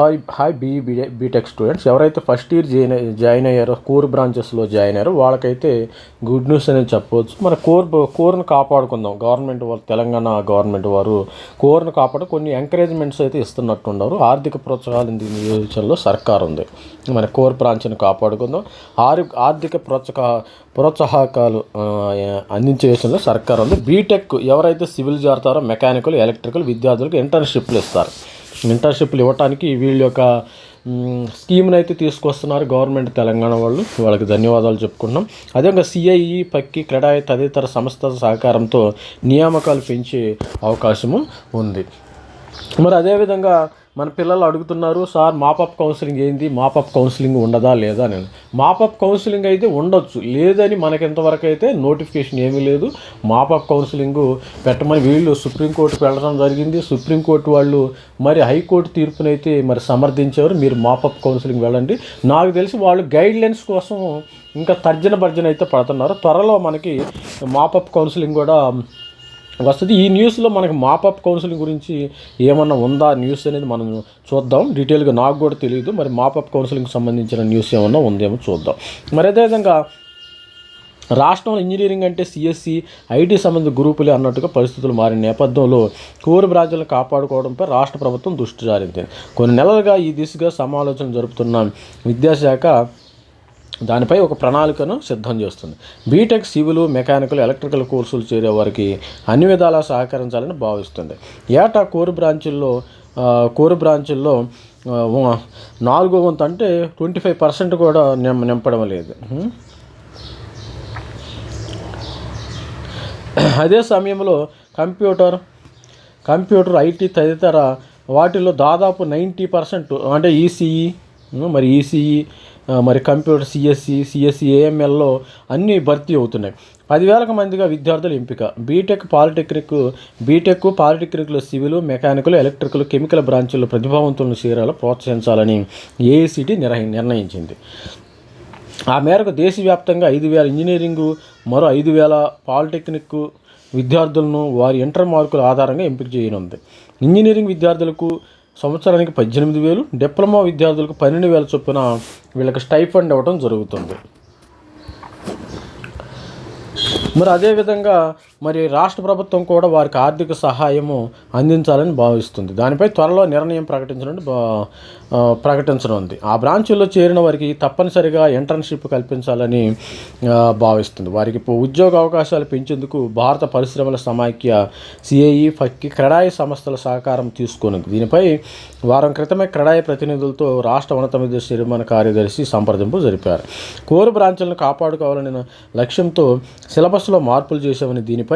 Hi hi BE B BTech students ఎవరైతే first year join join అయ్యారో core బ్రాంచెస్లో join అయ్యారో వాళ్ళకైతే గుడ్ న్యూస్ అనేది చెప్పవచ్చు. మన కోర్ కోర్ను కాపాడుకుందాం. గవర్నమెంట్ వారు తెలంగాణ గవర్నమెంట్ వారు కోర్ను కాపాడు కొన్ని ఎంకరేజ్మెంట్స్ అయితే ఇస్తున్నట్టున్నారు ఆర్థిక ప్రోత్సాహాలు నియోజకంలో సర్కార్ ఉంది మన కోర్ బ్రాంచ్ని కాపాడుకుందాం. ఆరు ఆర్థిక ప్రోత్సాహ ప్రోత్సాహకాలు అందించే విషయంలో సర్కార్ ఉంది బీటెక్ ఎవరైతే సివిల్ జారుతారో మెకానికల్ ఎలక్ట్రికల్ విద్యార్థులకు ఇంటర్న్షిప్లు ఇస్తారు. ఇంటర్న్షిప్లు ఇవ్వటానికి వీళ్ళ యొక్క స్కీమ్ని అయితే తీసుకొస్తున్నారు గవర్నమెంట్ తెలంగాణ వాళ్ళు. వాళ్ళకి ధన్యవాదాలు చెప్పుకుంటున్నాం. అదేవిధంగా సిఐఈ పక్కి క్రెడాయి తదితర సంస్థల సహకారంతో నియామకాలు పెంచే అవకాశము ఉంది. మరి అదేవిధంగా మన పిల్లలు అడుగుతున్నారు సార్ మాపప్ కౌన్సిలింగ్ ఏంది? మాపప్ కౌన్సిలింగ్ ఉండదా లేదా? నేను మాపప్ కౌన్సిలింగ్ అయితే ఉండొచ్చు. లేదని మనకి ఇంతవరకు అయితే నోటిఫికేషన్ ఏమీ లేదు. మాపప్ కౌన్సిలింగ్ పెట్టమని వీళ్ళు సుప్రీంకోర్టుకు వెళ్ళడం జరిగింది. సుప్రీంకోర్టు వాళ్ళు మరి హైకోర్టు తీర్పునైతే మరి సమర్థించారు. మీరు మాపప్ కౌన్సిలింగ్ వెళ్ళండి. నాకు తెలిసి వాళ్ళు గైడ్లైన్స్ కోసం ఇంకా తర్జన భర్జన అయితే పడుతున్నారు. త్వరలో మనకి మాపప్ కౌన్సిలింగ్ కూడా వస్తుంది. ఈ న్యూస్లో మనకి మాపప్ కౌన్సిలింగ్ గురించి ఏమన్నా ఉందా? న్యూస్ అనేది మనం చూద్దాం. డీటెయిల్గా నాకు కూడా తెలియదు మరి మాపప్ కౌన్సిలింగ్ సంబంధించిన న్యూస్ ఏమన్నా ఉందేమో చూద్దాం. మరి అదేవిధంగా రాష్ట్రంలో ఇంజనీరింగ్ అంటే సిఎస్సి ఐటీ సంబంధిత గ్రూపులే అన్నట్టుగా పరిస్థితులు మారిన నేపథ్యంలో కోరు బ్రాంచ్లను కాపాడుకోవడంపై రాష్ట్ర ప్రభుత్వం దృష్టి సారించింది కొన్ని నెలలుగా ఈ దిశగా సమాలోచన జరుపుతున్న విద్యాశాఖ దానిపై ఒక ప్రణాళికను సిద్ధం చేస్తుంది. బీటెక్ సివిల్ మెకానికల్ ఎలక్ట్రికల్ కోర్సులు చేరే వారికి అన్ని విధాలా సహకరించాలని భావిస్తుంది. ఏటా కోర్ బ్రాంచుల్లో కోర్ బ్రాంచుల్లో నాలుగో వంతు అంటే ట్వంటీ ఫైవ్ పర్సెంట్ కూడా నిం నింపడం లేదు. అదే సమయంలో కంప్యూటర్ కంప్యూటర్ ఐటీ తదితర వాటిలో దాదాపు నైంటీ పర్సెంట్ అంటే ఈసీఈ మరి ఈసీఈ మరి కంప్యూటర్ సిఎస్సి సిఎస్సి ఏఎంఎల్లో అన్నీ భర్తీ అవుతున్నాయి. పదివేలకు మందిగా విద్యార్థుల ఎంపిక. బీటెక్ పాలిటెక్నిక్ బీటెక్ పాలిటెక్నిక్లో సివిల్ మెకానికల్ ఎలక్ట్రికల్ కెమికల్ బ్రాంచుల్లో ప్రతిభావంతులను చేరాలో ప్రోత్సహించాలని ఏఐసిటి నిర్ణయించింది. ఆ మేరకు దేశవ్యాప్తంగా ఐదు వేల ఇంజనీరింగ్ మరో ఐదు వేల పాలిటెక్నిక్ విద్యార్థులను వారి ఇంటర్ మార్కుల ఆధారంగా ఎంపిక చేయనుంది. ఇంజనీరింగ్ విద్యార్థులకు సంవత్సరానికి పద్దెనిమిది వేలు డిప్లొమా విద్యార్థులకు పన్నెండు వేల చొప్పున వీళ్ళకి స్టైఫండ్ ఇవ్వడం జరుగుతుంది. మరి అదేవిధంగా మరి రాష్ట్ర ప్రభుత్వం కూడా వారికి ఆర్థిక సహాయము అందించాలని భావిస్తుంది. దానిపై త్వరలో నిర్ణయం ప్రకటించడం ప్రకటించడం ఉంది ప్రకటించనుంది. ఆ బ్రాంచుల్లో చేరిన వారికి తప్పనిసరిగా ఇంటర్న్షిప్ కల్పించాలని భావిస్తుంది. వారికి ఉద్యోగ అవకాశాలు పెంచేందుకు భారత పరిశ్రమల సమాఖ్య సిఐఈ ఫక్కి క్రడాయి సంస్థల సహకారం తీసుకున్నది దీనిపై వారం క్రితమే క్రడాయి ప్రతినిధులతో రాష్ట్ర ఉన్నత విద్య నిర్మాణ కార్యదర్శి సంప్రదింపు జరిపారు. కోర్ బ్రాంచులను కాపాడుకోవాలనే లక్ష్యంతో సిలబస్లో మార్పులు చేశామని దీనిపై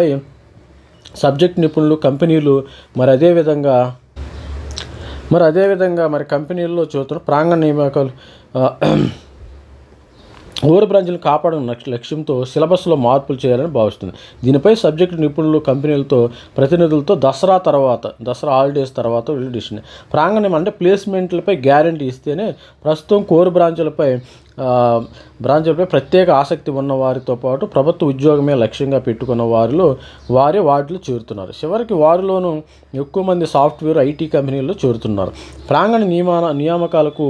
సబ్జెక్ట్ నిపుణులు కంపెనీలు మరి అదేవిధంగా మరి అదేవిధంగా మరి కంపెనీల్లో చూస్తున్న ప్రాంగణ నియామకాలు ఓవర్ బ్రాంచ్లను కాపాడడం లక్ష్యంతో సిలబస్లో మార్పులు చేయాలని భావిస్తుంది. దీనిపై సబ్జెక్టు నిపుణులు కంపెనీలతో ప్రతినిధులతో దసరా తర్వాత దసరా హాలిడేస్ తర్వాత వీళ్ళు డిసిషన్. ప్రాంగణం అంటే ప్లేస్మెంట్లపై గ్యారంటీ ఇస్తేనే ప్రస్తుతం కోర్ బ్రాంచులపై బ్రాంచ్లపై బ్రాంచులపై ప్రత్యేక ఆసక్తి ఉన్న వారితో పాటు ప్రభుత్వ ఉద్యోగమే లక్ష్యంగా పెట్టుకున్న వారిలో వారే వాటిలో చేరుతున్నారు. చివరికి వారిలోనూ ఎక్కువ మంది సాఫ్ట్వేర్ ఐటీ కంపెనీల్లో చేరుతున్నారు. ప్రాంగణ నియమాన నియామకాలకు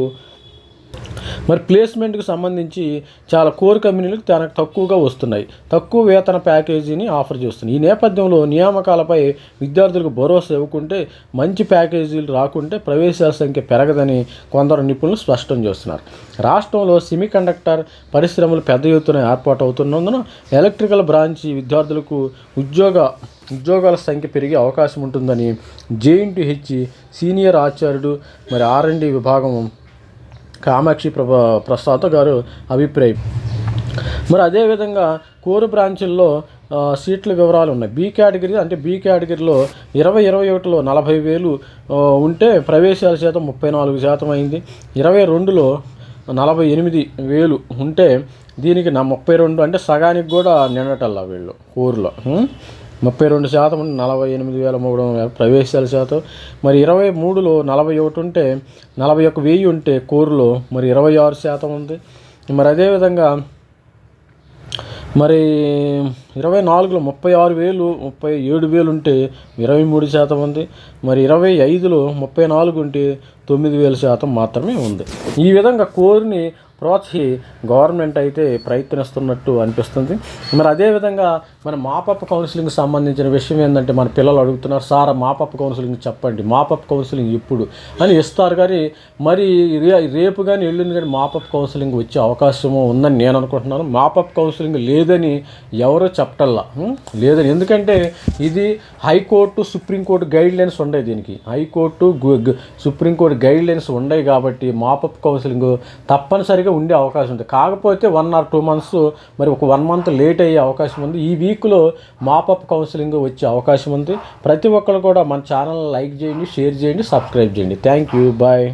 మరి ప్లేస్మెంట్కి సంబంధించి చాలా కోర్ కంపెనీలకు తనకు తక్కువగా వస్తున్నాయి. తక్కువ వేతన ప్యాకేజీని ఆఫర్ చేస్తున్నాయి. ఈ నేపథ్యంలో నియామకాలపై విద్యార్థులకు భరోసా ఇవ్వకుంటే మంచి ప్యాకేజీలు రాకుంటే ప్రవేశాల సంఖ్య పెరగదని కొందరు నిపుణులు స్పష్టం చేస్తున్నారు. రాష్ట్రంలో సెమీ కండక్టర్ పరిశ్రమలు పెద్ద ఎత్తున ఏర్పాటు అవుతున్నందున ఎలక్ట్రికల్ బ్రాంచ్ విద్యార్థులకు ఉద్యోగ ఉద్యోగాల సంఖ్య పెరిగే అవకాశం ఉంటుందని జేఎన్టీహెచ్ సీనియర్ ఆచార్యుడు మరి ఆర్ విభాగం కామాక్షి ప్రభ ప్రసాద్ గారు అభిప్రాయం. మరి అదేవిధంగా కోరు బ్రాంచ్ల్లో సీట్ల వివరాలు ఉన్నాయి. బి కేటగిరీ అంటే బి కేటగిరీలో ఇరవై ఇరవై ఒకటిలో నలభై వేలు ఉంటే ప్రవేశాల శాతం ముప్పై నాలుగు శాతం అయింది. ఇరవై రెండులో నలభై ఎనిమిది వేలు ఉంటే దీనికి నా ముప్పై రెండు అంటే సగానికి కూడా నిండటల్లా వీళ్ళు ఊరిలో ముప్పై రెండు శాతం ఉంటే నలభై ఎనిమిది వేల మూడు వందల ప్రవేశాల శాతం. మరి ఇరవై మూడులో నలభై ఒకటి ఉంటే నలభై ఒక వెయ్యి ఉంటే కోరులో మరి ఇరవై ఆరు శాతం ఉంది. మరి అదేవిధంగా మరి ఇరవై నాలుగులో ముప్పై ఆరు వేలు ముప్పై ఏడు వేలు ఉంటే ఇరవై మూడు శాతం ఉంది. మరి ఇరవై ఐదులో ముప్పై నాలుగు ఉంటే తొమ్మిది వేల శాతం మాత్రమే ఉంది. ఈ విధంగా కోరిని ప్రోత్సహి గవర్నమెంట్ అయితే ప్రయత్నిస్తున్నట్టు అనిపిస్తుంది. మరి అదేవిధంగా మన మాపప్ కౌన్సిలింగ్ సంబంధించిన విషయం ఏంటంటే మన పిల్లలు అడుగుతున్నారు సార్ మాపప్ కౌన్సిలింగ్ చెప్పండి మాపప్ కౌన్సిలింగ్ ఇప్పుడు అని ఇస్తారు. కానీ మరి రేపు కానీ ఎల్లుండి కానీ మాపప్ కౌన్సిలింగ్ వచ్చే అవకాశము ఉందని నేను అనుకుంటున్నాను. మాపప్ కౌన్సిలింగ్ లేదని ఎవరో చెప్పటల్లా? లేదని. ఎందుకంటే ఇది హైకోర్టు సుప్రీంకోర్టు గైడ్ లైన్స్ ఉన్నాయి దీనికి. హైకోర్టు సుప్రీంకోర్టు గైడ్ లైన్స్ ఉన్నాయి కాబట్టి మాపప్ కౌన్సిలింగ్ తప్పనిసరిగా ఉండే అవకాశం ఉంది. కాకపోతే వన్ ఆర్ టూ మంత్స్ మరి ఒక వన్ మంత్ లేట్ అయ్యే అవకాశం ఉంది. ఈ వీక్లో మాపప్ కౌన్సిలింగ్ వచ్చే అవకాశం ఉంది. ప్రతి ఒక్కరు కూడా మన ఛానల్ లైక్ చేయండి షేర్ చేయండి సబ్స్క్రైబ్ చేయండి. Thank you bye